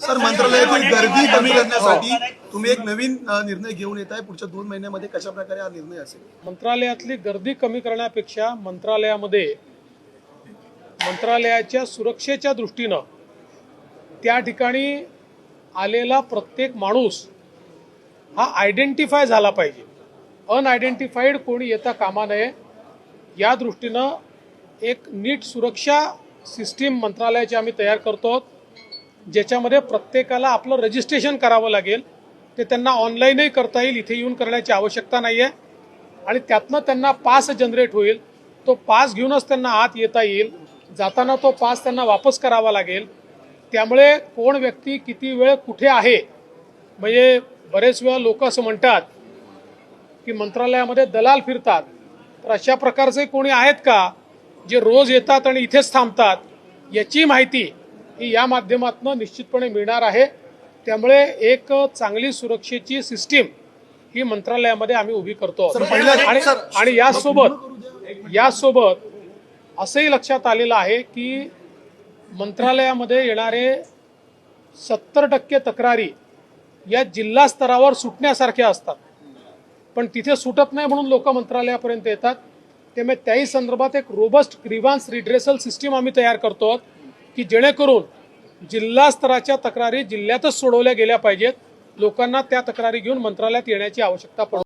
Sir मंत्रालयातील गर्दी कमी करण्यासाठी तुम्ही एक नवीन निर्णय घेऊन येत आहे पुढच्या दोन महिन्यामध्ये कशा प्रकारे हा निर्णय असेल? मंत्रालयातली गर्दी कमी करण्यापेक्षा मंत्रालयामध्ये मंत्रालयाच्या सुरक्षेच्या दृष्टीनं त्या ठिकाणी आलेला प्रत्येक माणूस हा आयडेंटिफाय झाला पाहिजे. अनआयडेंटिफाईड कोणी येता कामा नये. या दृष्टीनं एक नीट सुरक्षा सिस्टीम मंत्रालयाची आम्ही तयार करतो आहोत. ज्याच्यामध्ये प्रत्येकाला आपलं रजिस्ट्रेशन करावं लागेल. ते त्यांना ऑनलाईनही करता येईल इथे येऊन करण्याची आवश्यकता नाही आहे आणि त्यातनं त्यांना पास जनरेट होईल. तो पास घेऊनच त्यांना आत येता येईल. जाताना तो पास त्यांना वापस करावा लागेल. त्यामुळे कोण व्यक्ती किती वेळ कुठे आहे? म्हणजे बरेच वेळा लोक असं म्हणतात की मंत्रालयामध्ये दलाल फिरतात. तर अशा प्रकारचे कोणी आहेत का? जे रोज येतात आणि इथेच थांबतात. याची माहिती ही या माध्यमातून निश्चितपणे मिळणार आहे. त्यामुळे एक चांगली सुरक्षेची सिस्टीम ही मंत्रालयामध्ये आम्ही उभी करतो. आणि यासोबत यासोबत असंही लक्षात आलेलं आहे की मंत्रालयामध्ये येणारे सत्तर टक्के तक्रारी या जिल्हा स्तरावर सुटण्यासारख्या असतात. पण तिथे सुटत नाही म्हणून लोक मंत्रालयापर्यंत येतात. त्यामुळे त्याही संदर्भात एक रोबस्ट ग्रीवान्स रिड्रेसल सिस्टीम आम्ही तयार करतो. आहोत की जेणेकरून जिल्हा स्तराच्या तक्रारी जिल्ह्यातच सोडवल्या गेल्या पाहिजेत. लोकांना त्या तक्रारी घेऊन मंत्रालयात येण्याची आवश्यकता पडत